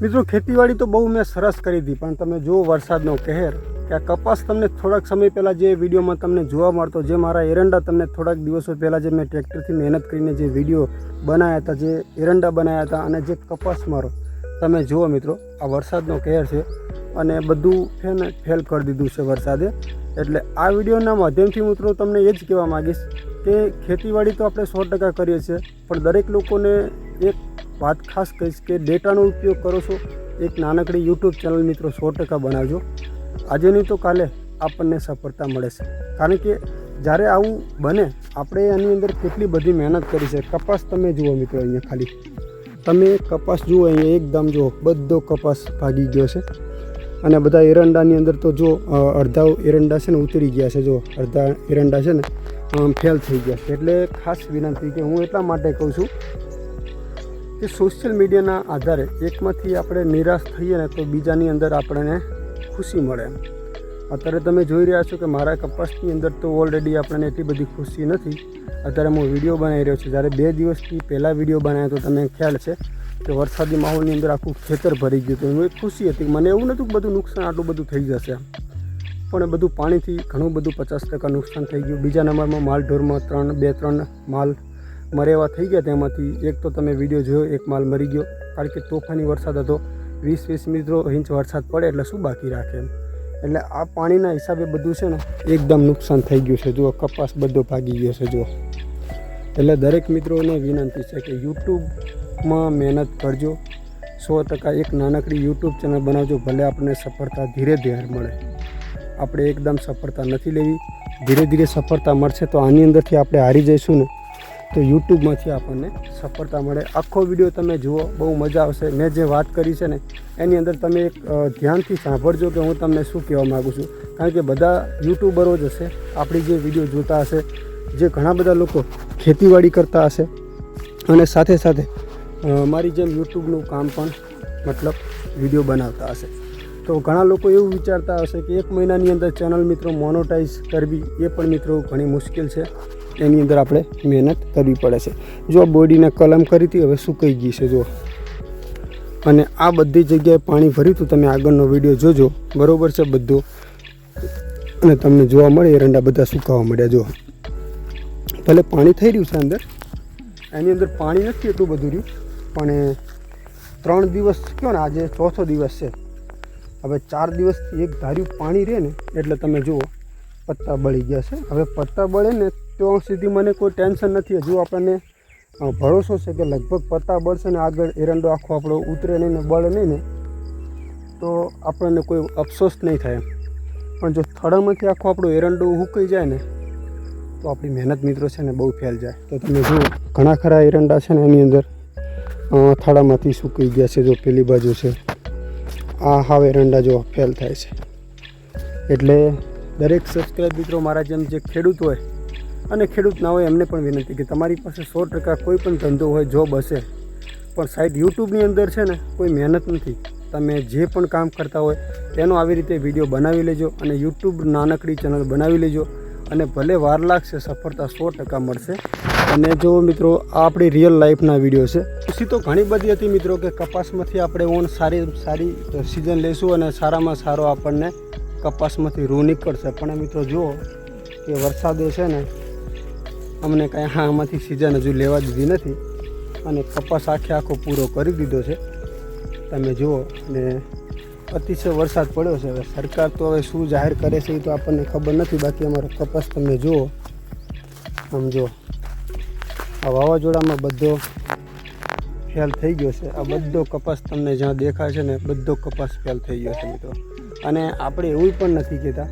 મિત્રો, ખેતીવાડી તો બહુ મેં સરસ કરી હતી પણ તમે જુઓ વરસાદનો કહેર કે આ કપાસ તમને થોડાક સમય પહેલાં જે વિડીયોમાં તમને જોવા મળતો, જે મારા એરંડા તમને થોડાક દિવસો પહેલાં જે મેં ટ્રેક્ટરથી મહેનત કરીને જે વીડિયો બનાવ્યા હતા, જે એરંડા બનાવ્યા હતા અને જે કપાસ મારો, તમે જુઓ મિત્રો, આ વરસાદનો કહેર છે અને બધું છે ને ફેલ કરી દીધું છે વરસાદે. એટલે આ વિડીયોના માધ્યમથી મિત્રો તમને એ જ કહેવા માગીશ કે ખેતીવાડી તો આપણે સો ટકા કરીએ છીએ, પણ દરેક લોકોને એક વાત ખાસ કહીશ કે ડેટાનો ઉપયોગ કરો છો, એક નાનકડી યુટ્યુબ ચેનલ મિત્રો સો ટકા બનાવજો. આજે નહીં તો કાલે આપણને સફળતા મળે છે. કારણ કે જ્યારે આવું બને, આપણે એની અંદર કેટલી બધી મહેનત કરી છે. કપાસ તમે જુઓ મિત્રો અહીંયા ખાલી. તમે કપાસ જુઓ, અહીંયા એકદમ જુઓ, બધો કપાસ ભાગી ગયો છે. અને બધા એરંડાની અંદર તો જો અડધા એરંડા છે ને ઉતરી ગયા છે, જો, અડધા એરંડા છે ને ફેલ થઈ ગયા છે. એટલે ખાસ વિનંતી કે હું એટલા માટે કહું છું કે સોશિયલ મીડિયાના આધારે એકમાંથી આપણે નિરાશ થઈએ ને તો બીજાની અંદર આપણને ખુશી મળે. અત્યારે તમે જોઈ રહ્યા છો કે મારા કપાસની અંદર તો ઓલરેડી આપણને એટલી બધી ખુશી નથી. અત્યારે હું વીડિયો બનાવી રહ્યો છું. જ્યારે બે દિવસથી પહેલાં વીડિયો બનાવ્યો તો તમને ખ્યાલ છે કે વરસાદી માહોલની અંદર આખું ખેતર ભરી ગયું હતું. એનું એક ખુશી હતી. મને એવું નહોતું કે બધું નુકસાન આટલું બધું થઈ જશે પણ એ બધું પાણીથી ઘણું બધું પચાસ ટકા નુકસાન થઈ ગયું. બીજા નંબરમાં માલ ઢોરમાં ત્રણ, બે, ત્રણ માલ મરે એવા થઈ ગયા તેમાંથી એક તો તમે વીડિયો જોયો, એક માલ મરી ગયો. કારણ કે તોફાની વરસાદ હતો. વીસ વીસ મિત્રો ઇંચ વરસાદ પડે એટલે શું બાકી રાખે એટલે આ પાણીના હિસાબે બધું છે ને એકદમ નુકસાન થઈ ગયું છે. જુઓ, કપાસ બધો ભાગી ગયો છે, જુઓ. એટલે દરેક મિત્રોને વિનંતી છે કે યુટ્યુબમાં મહેનત કરજો. સો ટકા એક નાનકડી યુટ્યુબ ચેનલ બનાવજો, ભલે આપણને સફળતા ધીરે ધીરે મળે. આપણે એકદમ સફળતા નથી લેવી. ધીરે ધીરે સફળતા મળશે તો આની અંદરથી આપણે હારી જઈશું ને. તો યુટ્યુબમાંથી આપણને સફળતા મળે. આખો વીડિયો તમે જુઓ, બહુ મજા આવશે. મેં જે વાત કરી છે ને, એની અંદર તમે એક ધ્યાનથી સાંભળજો કે હું તમને શું કહેવા માગું છું. કારણ કે બધા યુટ્યુબરો જ હશે, આપણી જે વીડિયો જોતા હશે, જે ઘણા બધા લોકો ખેતીવાડી કરતા હશે, અને સાથે સાથે મારી જેમ યુટ્યુબનું કામ પણ મતલબ વીડિયો બનાવતા હશે. તો ઘણા લોકો એવું વિચારતા હશે કે એક મહિનાની અંદર ચેનલ મિત્રો મોનોટાઈઝ કરવી એ પણ મિત્રો ઘણી મુશ્કેલ છે. એની અંદર આપણે મહેનત કરવી પડે છે. જો બોડીને કલમ કરી હતી, હવે સુકાઈ ગઈ છે જો અને આ બધી જગ્યાએ પાણી ભર્યું હતું, તમે આગળનો વીડિયો જોજો. બરોબર છે બધું? અને તમને જોવા મળે એરંડા બધા સુકાવા મળ્યા જો ભલે પાણી થઈ રહ્યું છે અંદર. એની અંદર પાણી નથી એટલું બધું રહ્યું. પણ ત્રણ દિવસ કયો ને, આજે ચોથો દિવસ છે. હવે ચાર દિવસથી એક ધાર્યું પાણી રહે ને, એટલે તમે જુઓ, પત્તા બળી ગયા છે. હવે પત્તા બળે ને ત્યાં સુધી મને કોઈ ટેન્શન નથી. હજુ આપણને ભરોસો છે કે લગભગ પત્તા બળશે ને આગળ એરંડો આખો આપણો ઉતરે નહીં ને બળે નહીં ને, તો આપણને કોઈ અફસોસ નહીં થાય. પણ જો થડામાંથી આખો આપણો એરંડો હુકાઈ જાય ને, તો આપણી મહેનત મિત્રો છે ને બહુ ફેલ જાય. તો તમે જુઓ, ઘણા ખરા એરંડા છે ને એની અંદર થાળામાંથી સુકાઈ ગયા છે, જો પેલી બાજુ છે. આ હાવ એરંડા જો ફેલ થાય છે. એટલે દરેક સબસ્ક્રાઈબ મિત્રો, મારા જેમ જે ખેડૂત હોય અને ખેડૂત ના હોય એમને પણ વિનંતી કે તમારી પાસે સો ટકા કોઈ પણ ધંધો હોય જોબ હશે, પણ સાઈડ યુટ્યુબની અંદર છે ને કોઈ મહેનત નથી. તમે જે પણ કામ કરતા હોય, તેનો આવી રીતે વીડિયો બનાવી લેજો અને યુટ્યુબ નાનકડી ચેનલ બનાવી લેજો અને ભલે વાર લાગશે, સફળતા સો ટકા મળશે. અને જો મિત્રો, આ આપણી રિયલ લાઈફના વીડિયો છે. ખુશી તો ઘણી બધી હતી મિત્રો કે કપાસમાંથી આપણે ઓન સારી સારી સિઝન લઈશું અને સારામાં સારો આપણને કપાસમાંથી રૂ નીકળશે. પણ મિત્રો જુઓ કે વરસાદે છે ને અમને કાંઈ હા આમાંથી સિઝન હજુ લેવા દીધી નથી. અને કપાસ આખે આખો પૂરો કરી દીધો છે. તમે જુઓ, અને અતિશય વરસાદ પડ્યો છે. હવે સરકાર તો હવે શું જાહેર કરે છે એ તો આપણને ખબર નથી. બાકી અમારો કપાસ તમે જુઓ, આમ જુઓ. આ વાવાઝોડામાં બધો ફેલ થઈ ગયો છે. આ બધો કપાસ તમને જ્યાં દેખાય છે ને, બધો કપાસ ફેલ થઈ ગયો છે મિત્રો. અને આપણે એવું પણ નથી કહેતા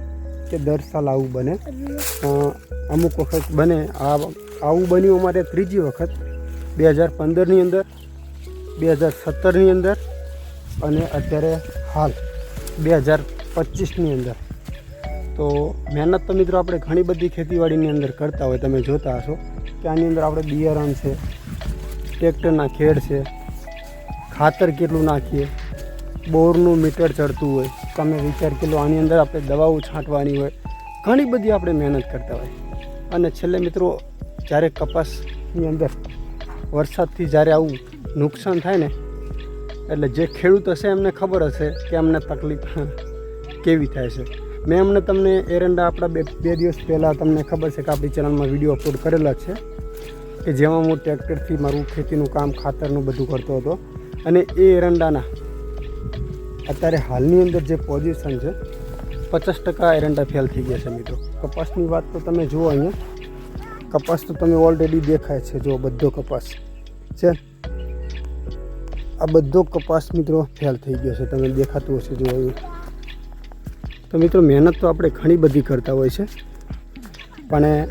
કે દર સાલ આવું બને. અમુક વખત બને. આ આવું બન્યું અમારે ત્રીજી વખત, બે હજાર પંદરની અંદર, બે હજાર સત્તરની અંદર અને અત્યારે હાલ, બે હજાર પચીસની અંદર. તો મહેનત તો મિત્રો આપણે ઘણી બધી ખેતીવાડીની અંદર કરતા હોય, તમે જોતા હશો કે આની અંદર આપણે બિયારણ છે, ટ્રેક્ટરના ખેડ છે, ખાતર કેટલું નાખીએ, બોરનું મીટર ચડતું હોય તમે વિચાર કિલો, આની અંદર આપણે દવાઓ છાંટવાની હોય, ઘણી બધી આપણે મહેનત કરતા હોય. અને છેલ્લે મિત્રો, જ્યારે કપાસની અંદર વરસાદથી જ્યારે આવું નુકસાન થાય ને, એટલે જે ખેડૂત હશે એમને ખબર હશે કે અમને તકલીફ કેવી થાય છે. મેં એમને તમને એરંડા આપણા બે બે દિવસ પહેલાં તમને ખબર છે કે આપણી ચેનલમાં વીડિયો અપલોડ કરેલા છે, કે જેમાં હું ટ્રેક્ટરથી મારું ખેતીનું કામ, ખાતરનું બધું કરતો હતો. અને એ એરંડાના અત્યારે હાલની અંદર જે પોઝિશન છે, પચાસ ટકા એરંડા ફેલ થઈ ગયા છે મિત્રો. કપાસની વાત તો તમે જુઓ અહીંયા. કપાસ તો તમે ઓલરેડી દેખાય છે જો બધો કપાસ. છે? આ બધો કપાસ મિત્રો ફેલ થઈ ગયો છે તમે દેખાતું હશે જો અહીંયા. તો મિત્રો મહેનત તો આપણે ઘણી બધી કરતા હોય છે. પણ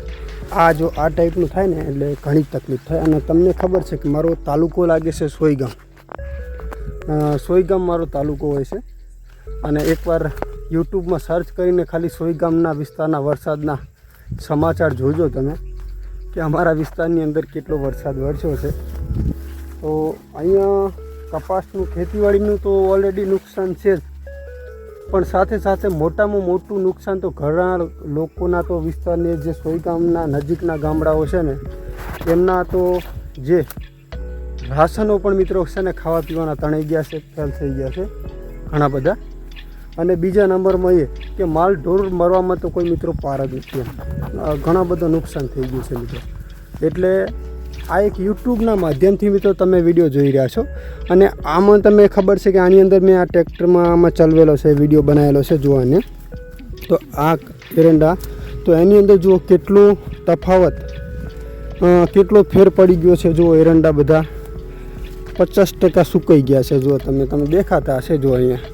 આ જો આ ટાઈપનું થાય ને, એટલે ઘણી તકલીફ થાય. અને તમને ખબર છે કે મારો તાલુકો લાગે છે સોઈગામ અ, સોઈગામ મારો તાલુકો હોય છે. અને એકવાર યુટ્યુબમાં સર્ચ કરીને ખાલી સોયગામના વિસ્તારના વરસાદના સમાચાર જોજો તમે કે અમારા વિસ્તારની અંદર કેટલો વરસાદ વરસ્યો છે. તો અહીંયા કપાસનું ખેતીવાડીનું તો ઓલરેડી નુકસાન છે જ. પણ સાથે સાથે મોટામાં મોટું નુકસાન તો ઘણા લોકોના તો વિસ્તારની જે સોયગામના નજીકના ગામડાઓ છે ને એમના તો જે રાશનો પણ મિત્રો છે ને ખાવા પીવાના તણાઈ ગયા છે, ફેલ થઈ ગયા છે ઘણા બધા. અને બીજા નંબરમાં એ કે માલ ઢોર મરવામાં તો કોઈ મિત્રો પાર જ નથી ઘણા બધા નુકસાન થઈ ગયું છે મિત્રો. એટલે આ એક યુટ્યુબના માધ્યમથી મિત્રો તમે વીડિયો જોઈ રહ્યા છો. અને આમાં તમે ખબર છે કે આની અંદર મેં આ ટ્રેક્ટરમાં આમાં ચલવેલો છે, વીડિયો બનાવેલો છે જોવાને. તો આ એરંડા, તો એની અંદર જુઓ કેટલો તફાવત કેટલો ફેર પડી ગયો છે જુઓ એરંડા બધા. પચાસ ટકા સુકાઈ ગયા છે. જો તમે તમે દેખાતા હશે જો અહીંયા.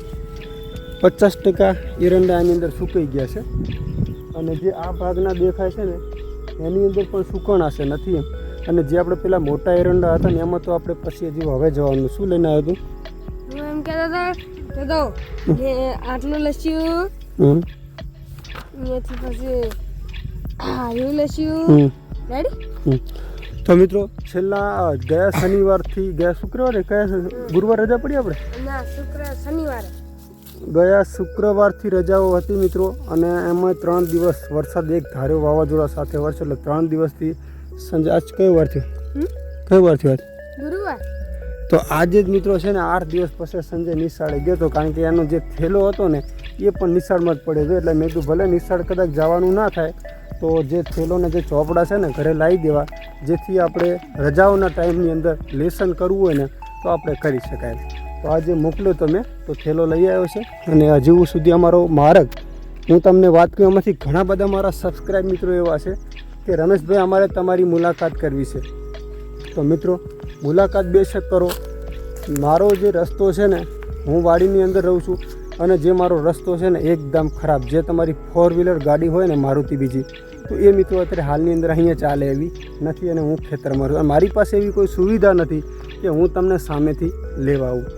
પચાસ ટકા એરંડા આની અંદર સુકાઈ ગયા છે. અને જે આ ભાગના દેખાય છે ને એની અંદર પણ સુકણાશે નથી એમ. અને જે આપણે પેલા મોટા એરંડા હતા ને એમાં તો આપણે પછી હજી હવે જવાનું. શું લઈને આવ્યો હું એમ કહેતા હતા કે તો આટલું લસ્યું અહીંયાથી પછી આયું લસ્યું. રેડી. તો મિત્રો છેલ્લા ગયા શનિવારથી ગયા શુક્રવારે કયા ગુરુવાર રજા પડી આપણે ના શુક્ર શનિવારે. ગયા શુક્રવારથી રજાઓ હતી મિત્રો અને એમાં ત્રણ દિવસ વરસાદ એક ધાર્યો વાવાઝોડા સાથે વરસ્યો એટલે ત્રણ દિવસથી સંજે આજ કયો વાર થયો? કયો વાર થયો ગુરુવાર. તો આજે જ મિત્રો છે ને આઠ દિવસ પછી સંજય નિશાળે ગયો હતો કારણ કે એનો જે થેલો હતો ને એ પણ નિશાળમાં જ પડ્યો હતો એટલે મેં કીધું ભલે નિશાળ કદાચ જવાનું ના થાય તો જે થેલોને જે ચોપડા છે ને ઘરે લાવી દેવા, જેથી આપણે રજાઓના ટાઈમની અંદર લેસન કરવું હોય ને, તો આપણે કરી શકાય. તો આજે મોકલ્યો તમે, તો થેલો લઈ આવ્યો છે. અને હજુ સુધી અમારો માર્ગ, હું તમને વાત કરું એમાંથી ઘણા બધા મારા સબસ્ક્રાઈબ મિત્રો એવા છે કે રમેશભાઈ અમારે તમારી મુલાકાત કરવી છે. તો મિત્રો, મુલાકાત બેશક કરો. મારો જે રસ્તો છે ને, હું વાડીની અંદર રહું છું. અને જે મારો રસ્તો છે ને એકદમ ખરાબ, જે તમારી ફોર વ્હીલર ગાડી હોય ને મારુતિ બીજી, તો એ મિત્રો અત્યારે હાલની અંદર અહીંયા ચાલે એવી નથી અને હું ખેતરમાં રહું. મારી પાસે એવી કોઈ સુવિધા નથી કે હું તમને સામેથી લેવા આવું.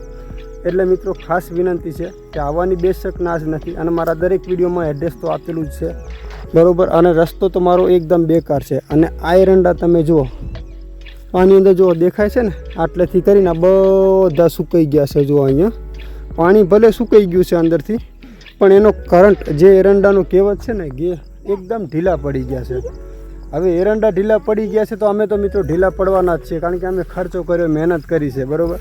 એટલે મિત્રો ખાસ વિનંતી છે કે આવવાની બેશક ના જ નથી અને મારા દરેક વિડીયોમાં એડ્રેસ તો આપેલું જ છે. બરાબર? અને રસ્તો તો મારો એકદમ બેકાર છે. અને આ એરંડા તમે જુઓ, આની અંદર જો દેખાય છે ને? આટલેથી કરીને બધા સુકાઈ ગયા છે જુઓ અહીંયા. પાણી ભલે સુકાઈ ગયું છે અંદરથી, પણ એનો કરંટ જે એરંડાનો કહેવત છે ને ગે એકદમ ઢીલા પડી ગયા છે. હવે એરંડા ઢીલા પડી ગયા છે તો અમે તો મિત્રો ઢીલા પડવાના જ છીએ, કારણ કે અમે ખર્ચો કર્યો, મહેનત કરી છે, બરાબર?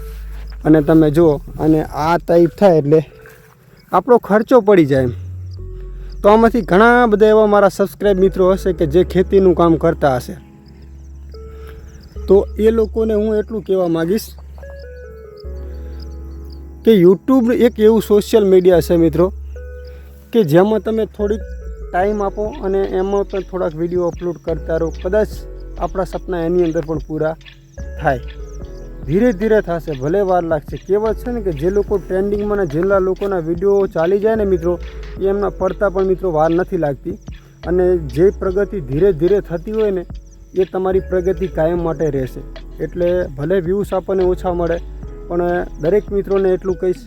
અને તમે જુઓ, અને આ ટાઈપ થાય એટલે આપણો ખર્ચો પડી જાય એમ. તો આમાંથી ઘણા બધા એવા મારા સબસ્ક્રાઈબ મિત્રો હશે કે જે ખેતીનું કામ કરતા હશે. તો એ લોકોને હું એટલું કહેવા માગીશ કે યુટ્યુબ એક એવું સોશિયલ મીડિયા છે મિત્રો, કે જેમાં તમે થોડીક ટાઈમ આપો અને એમાં પણ થોડાક વીડિયો અપલોડ કરતા રહો. કદાચ આપણા સપના એની અંદર પણ પૂરા થાય. ધીરે ધીરે થશે, ભલે વાર લાગશે. કહેવત છે ને કે જે લોકો ટ્રેન્ડિંગમાં જેટલા લોકોના વીડિયો ચાલી જાય ને મિત્રો એમના પડતા પણ મિત્રો વાર નથી લાગતી. અને જે પ્રગતિ ધીરે ધીરે થતી હોય ને, એ તમારી પ્રગતિ કાયમ માટે રહેશે. એટલે ભલે વ્યૂઝ આપણને ઓછા મળે પણ દરેક મિત્રોને એટલું કહીશ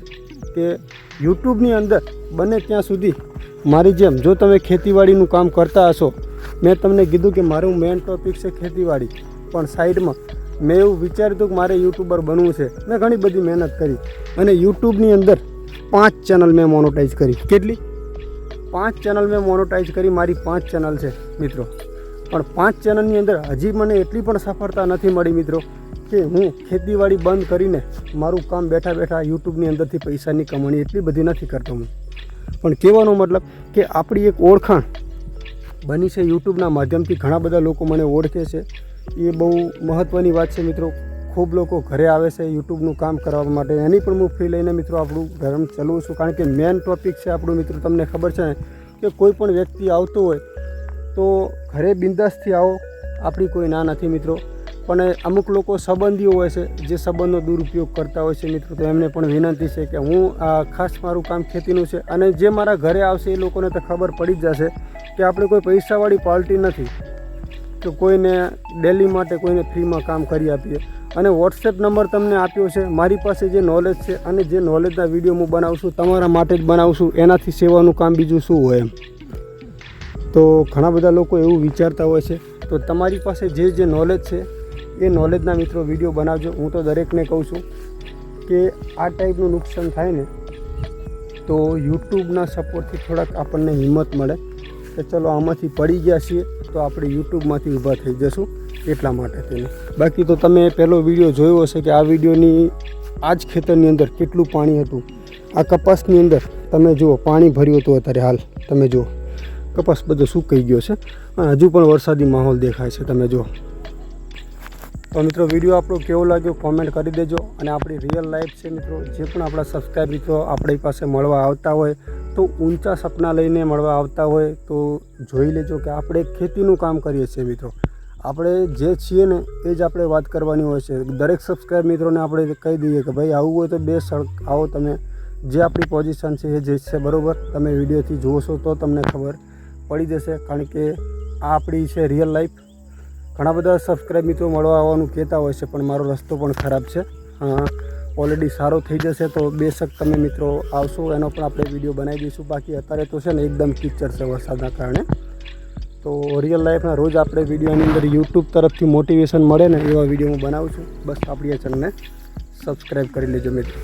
કે યુટ્યુબની અંદર બને ત્યાં સુધી મારી જેમ જો તમે ખેતીવાડીનું કામ કરતા હશો, મેં તમને કીધું કે મારું મેઇન ટોપિક છે ખેતીવાડી. પણ સાઈડમાં મેં એવું વિચાર્યું હતું કે મારે યુટ્યુબર બનવું છે. મેં ઘણી બધી મહેનત કરી અને યુટ્યુબની અંદર પાંચ ચેનલ મેં મોનોટાઈઝ કરી. કેટલી? પાંચ ચેનલ મેં મોનોટાઈઝ કરી. મારી પાંચ ચેનલ છે, મિત્રો. પણ પાંચ ચેનલની અંદર હજી મને એટલી પણ સફળતા નથી મળી મિત્રો કે હું ખેતીવાડી બંધ કરીને મારું કામ બેઠા બેઠા યુટ્યુબની અંદરથી પૈસાની કમાણી એટલી બધી નથી કરતો હું. પણ કહેવાનો મતલબ કે આપણી એક ઓળખાણ બની છે યુટ્યુબના માધ્યમથી ઘણા બધા લોકો મને ઓળખે છે. એ બહુ મહત્ત્વની વાત છે મિત્રો. ખૂબ લોકો ઘરે આવે છે યુટ્યુબનું કામ કરવા માટે. એની પણ હું ફી લઈને મિત્રો આપણું ગરમ ચલાવું છું. કારણ કે મેન ટોપિક છે આપણું મિત્રો. તમને ખબર છે ને કે કોઈ પણ વ્યક્તિ આવતો હોય તો ઘરે બિંદાસથી આવો. આપણી કોઈ ના નથી મિત્રો. પણ અમુક લોકો સંબંધીઓ હોય છે, જે સંબંધનો દુરુપયોગ કરતા હોય છે મિત્રો, તો એમને પણ વિનંતી છે કે હું આ ખાસ મારું કામ ખેતીનું છે. અને જે મારા ઘરે આવશે એ લોકોને તો ખબર પડી જ જશે કે આપણે કોઈ પૈસાવાળી પાર્ટી નથી. કે કોઈને ડેલી માટે કોઈને ફ્રીમાં કામ કરી આપીએ. અને વોટ્સએપ નંબર તમને આપ્યો છે, મારી પાસે જે નોલેજ છે અને જે નોલેજના વીડિયો હું બનાવું છું, તમારા માટે જ બનાવું છું, એનાથી સેવાનું કામ બીજું શું હોય એમ. તો ઘણા બધા લોકો એવું વિચારતા હોય છે. તો તમારી પાસે જે જે નોલેજ છે, એ નોલેજના મિત્રો વીડિયો બનાવજો. હું તો દરેકને કહું છું કે આ ટાઈપનું નુકસાન થાય ને, તો યુટ્યુબના સપોર્ટથી થોડાક આપણને હિંમત મળે. કે ચલો આમાંથી પડી ગયા છીએ, તો આપણે યુટ્યુબમાંથી ઊભા થઈ જશું. એટલા માટે તેને. બાકી તો તમે પહેલો વીડિયો જોયો હશે કે આ વિડીયોની આ જ ખેતરની અંદર કેટલું પાણી હતું. આ કપાસની અંદર તમે જુઓ, પાણી ભર્યું હતું અત્યારે હાલ. તમે જુઓ. કપાસ બધો સુકાઈ ગયો છે. અને હજુ પણ વરસાદી માહોલ દેખાય છે, તમે જુઓ. તો મિત્રો, વીડિયો આપણો કેવો લાગ્યો કોમેન્ટ કરી દેજો. અને આપણી રિયલ લાઈફ છે મિત્રો, જે પણ આપણા સબસ્ક્રાઈબ મિત્રો આપણી પાસે મળવા આવતા હોય, તો ઊંચા સપના લઈને મળવા આવતા હોય, તો જોઈ લેજો કે આપણે ખેતીનું કામ કરીએ છીએ મિત્રો. આપણે જે છીએ ને, એ જ આપણે વાત કરવાની હોય છે. દરેક સબસ્ક્રાઈબ મિત્રોને આપણે કહી દઈએ કે ભાઈ, આવું હોય તો બે સડક આવો તમે. જે આપણી પોઝિશન છે, એ જે છે, બરાબર? તમે વિડીયોથી જોશો તો તમને ખબર. પડી જશે, કારણ કે આ આપણી છે રિયલ લાઈફ ઘણા બધા સબસ્ક્રાઈબ મિત્રો મળવા આવવાનું કહેતા હોય છે, પણ મારો રસ્તો પણ ખરાબ છે. ઓલરેડી સારો થઈ જશે તો બેશક તમે મિત્રો આવશો, એનો પણ આપણે વીડિયો બનાવી દઈશું. બાકી અત્યારે તો છે ને એકદમ કિચર છે વરસાદના કારણે. તો રિયલ લાઈફના રોજ આપણે વિડીયોની અંદર યુટ્યુબ તરફથી મોટિવેશન મળે ને એવા વીડિયો હું બનાવું છું. બસ આપણી આ ચેનલને સબસ્ક્રાઈબ કરી લેજો મિત્રો.